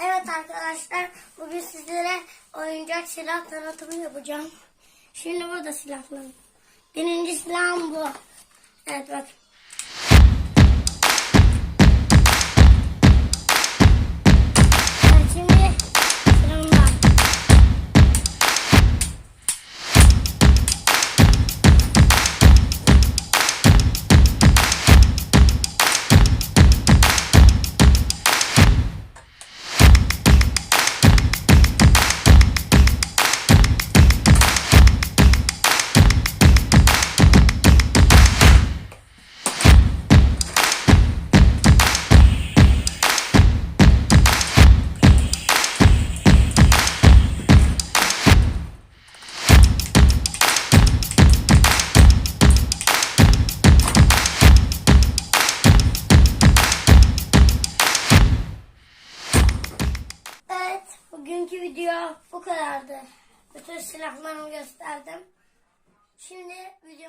Evet arkadaşlar bugün sizlere oyuncak silah tanıtımı yapacağım. Şimdi burada silahlarım. Birinci silahım bu. Evet bak. Bugünkü video bu kadardı. Bütün silahlarımı gösterdim. Şimdi videomuz